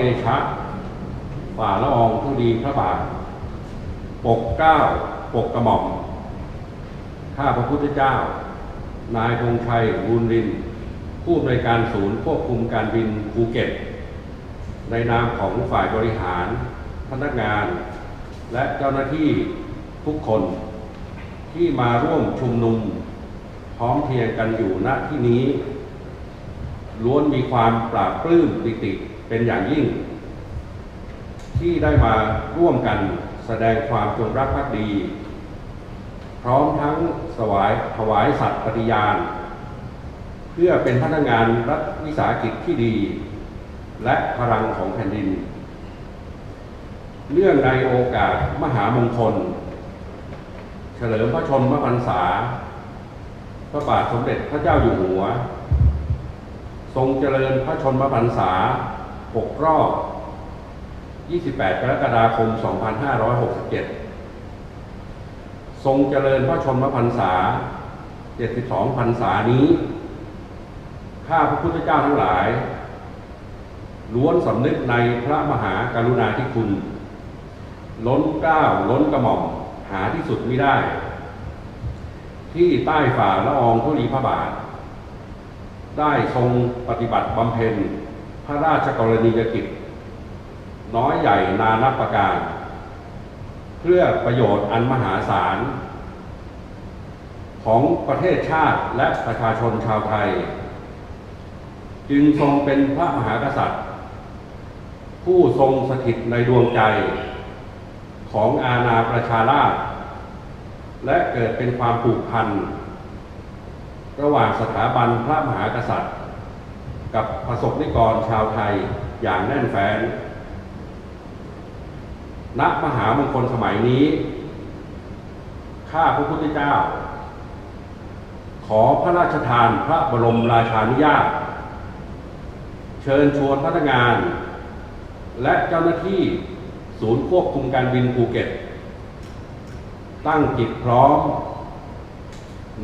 ขอเดชะฝ่าละอองผู้ดีพระบาท ปกเก้าปกกระหม่อม ข้าพระพุทธเจ้า นายธงชัยบุญริน ผู้อำนวยการศูนย์ควบคุมการบินภูเก็ต ในนามของฝ่ายบริหาร พนักงาน และเจ้าหน้าที่ทุกคนที่มาร่วมชุมนุม พร้อมเพียงกันอยู่ณที่นี้ ล้วนมีความปราบปลื้มปิติ เป็นอย่างยิ่ง ที่ได้มาร่วมกันแสดงความจงรักภักดี พร้อมทั้งสวายถวายสัตย์ปฏิญาณ เพื่อเป็นพนักงานรัฐวิสาหกิจที่ดี และพลังของแผ่นดิน เนื่องในโอกาสมหามงคล เฉลิมพระชนมพรรษา พระบาทสมเด็จพระเจ้าอยู่หัว ทรงเจริญพระชนมพรรษา 6 รอบ 28 กรกฎาคม 2567 ทรงเจริญพระชนมพรรษา 72 พรรษานี้ ข้าพระพุทธเจ้าทั้งหลาย ล้วนสำนึกในพระมหากรุณาธิคุณ ล้นเกล้าล้นกระหม่อมหาที่สุดไม่ได้ ที่ใต้ฝ่าละอองธุลีพระบาท ได้ทรงปฏิบัติบำเพ็ญ ระราชกรณียกิจ น้อยใหญ่นานับประการ เพื่อประโยชน์อันมหาศาล ของประเทศชาติและประชาชนชาวไทย จึงทรงเป็นพระมหากษัตริย์ ผู้ทรงสถิตในดวงใจ ของอาณาประชาราชและเกิดเป็นความผูกพัน ระหว่างสถาบันพระมหากษัตริย์ กับประสบนิกรชาวไทยอย่างแน่นแฟ้นณมหามงคลสมัยนี้ ข้าพระพุทธเจ้า ขอพระราชทานพระบรมราชานุญาต เชิญชวนพนักงาน และเจ้าหน้าที่ศูนย์ควบคุมการบินภูเก็ต ตั้งจิตพร้อม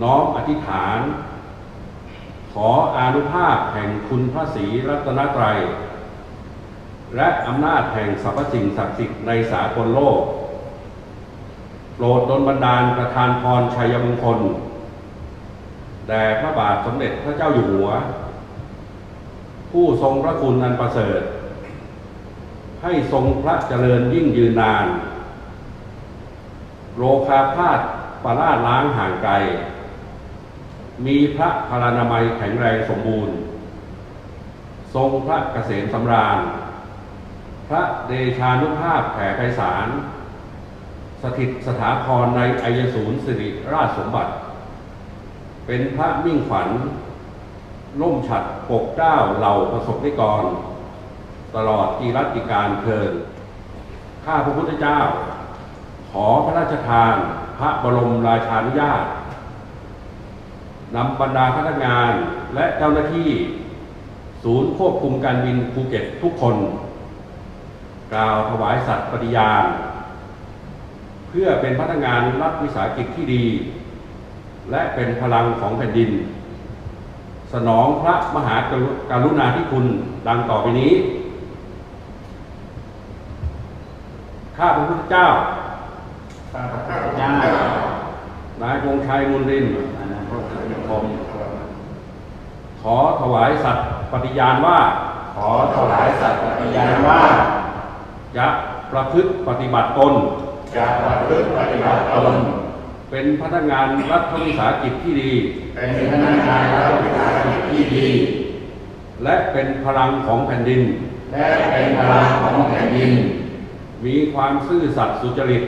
น้อมอธิษฐาน ขออานุภาพแห่งคุณพระศรีรัตนตรัย และอำนาจแห่งสรรพสิ่งศักดิ์สิทธิ์ในสากลโลก โปรดดลบันดาลประทานพรชัยมงคล แด่พระบาทสมเด็จพระเจ้าอยู่หัว ผู้ทรงพระคุณอันประเสริฐ ให้ทรงพระเจริญยิ่งยืนนานโรคาพาธปราดล้างห่างไกล มีพระพลานามัยแข็งแรงสมบูรณ์ ทรงพระเกษมสำราญ พระเดชานุภาพแผ่ไพศาล สถิตสถาพรในอายสูรสิริราชสมบัติ เป็นพระมิ่งขวัญล่มฉัดปกเก้าเหล่าประสบนิกร ตลอดกีรัติการเพินข้าพระพุทธเจ้า ขอพระราชทาน พระบรมราชานุญาต นำบรรดาพนักงานและเจ้าหน้าที่ ศูนย์ควบคุมการบินภูเก็ตทุกคน กล่าวถวายสัตย์ปฏิญาณ เพื่อเป็นพนักงานรัฐวิสาหกิจที่ดี และเป็นพลังของแผ่นดิน สนองพระมหากรุการุณาธิคุณดังต่อไปนี้ ข้าพระพุทธเจ้าข้าพเจ้านายพงษ์ชัยมุนริน ทร์ผมขอถวายสัตย์ปฏิญาณว่า ขอถวายสัตย์ปฏิญาณว่าจะประพฤติปฏิบัติตน จะประพฤติปฏิบัติตน เป็นพนักงานรัฐวิสาหกิจที่ดี เป็นพนักงานรัฐวิสาหกิจที่ดี และเป็นพลังของแผ่นดิน และเป็นพลังของแผ่นดิน มีความซื่อสัตย์สุจริต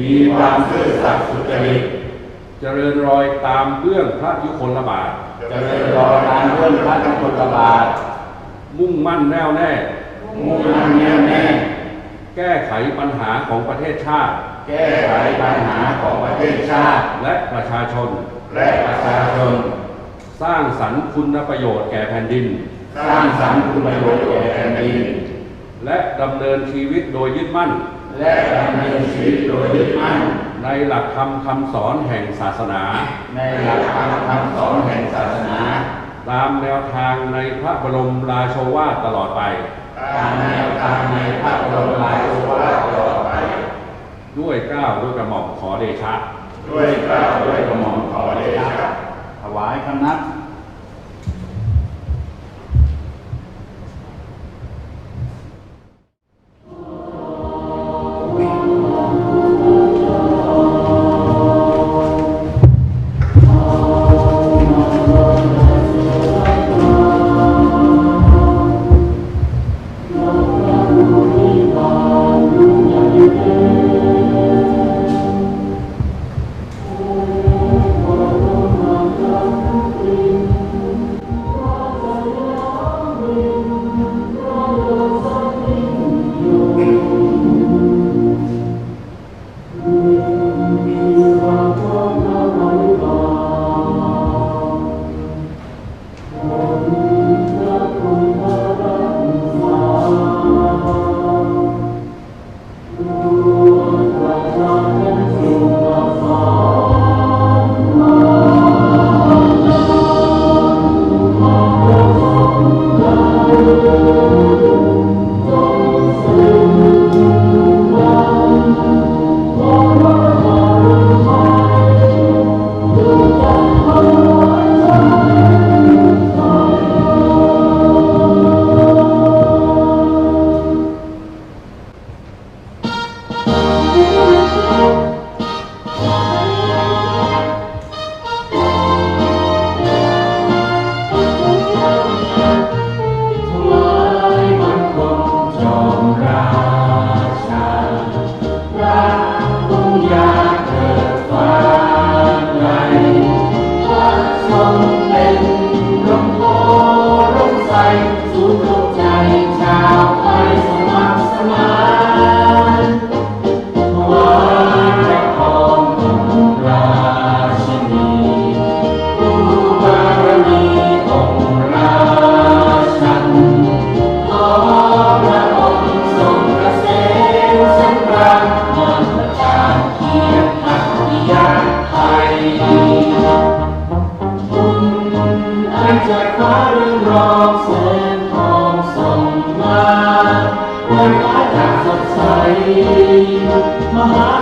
มีความซื่อสัตย์สุจริต เจริญรอยตามเบื้องพระยุคลบาท เจริญรอยตามเรื่องพระนครบาท มุ่งมั่นแน่วแน่ มุ่งมั่นแน่วแน่ แก้ไขปัญหาของประเทศชาติ แก้ไขปัญหาของประเทศชาติ และประชาชน และประชาชน สร้างสรรค์คุณประโยชน์แก่แผ่นดิน สร้างสรรค์คุณประโยชน์แก่แผ่นดิน และดำเนินชีวิตโดยยึดมั่น และดำเนินชีวิตโดยยึดมั่นในหลักธรรมคำสอนแห่งศาสนา ในหลักธรรมคำสอนแห่งศาสนา ตามแนวทางในพระบรมราโชวาทตลอดไป ตามแนวทางในพระบรมราโชวาทตลอดไป ด้วยก้าวด้วยกระหม่อมขอเดชะ ด้วยก้าวด้วยกระหม่อมขอเดชะถวายคำนับ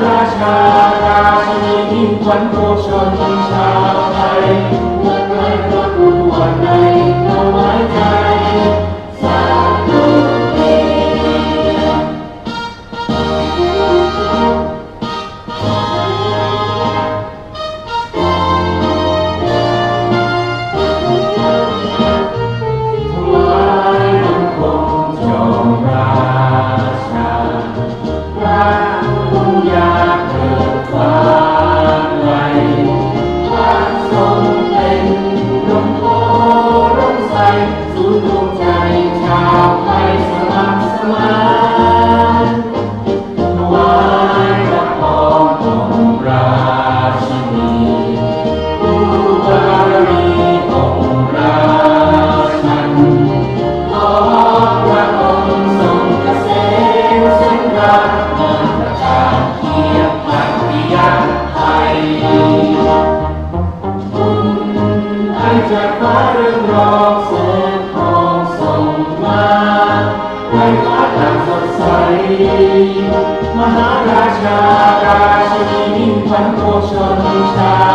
大家，大家，一定团结，全天下。महाराजा काशिनीं सन्तोषं सा